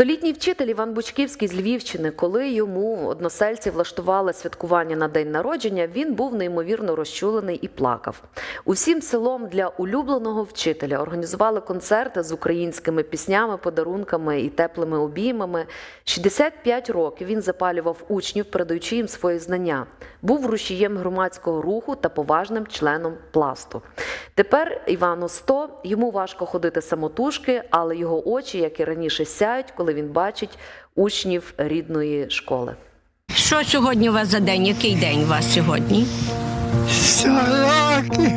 Столітній вчитель Іван Бучківський з Львівщини, коли йому односельці влаштували святкування на день народження, він був неймовірно розчулений і плакав. Усім селом для улюбленого вчителя організували концерти з українськими піснями, подарунками і теплими обіймами. 65 років він запалював учнів, передаючи їм свої знання. Був рушієм громадського руху та поважним членом пласту. Тепер Івану 100, йому важко ходити самотужки, але його очі, як і раніше, сяють, коли він бачить учнів рідної школи. Що сьогодні у вас за день? Який день у вас сьогодні? Сороки.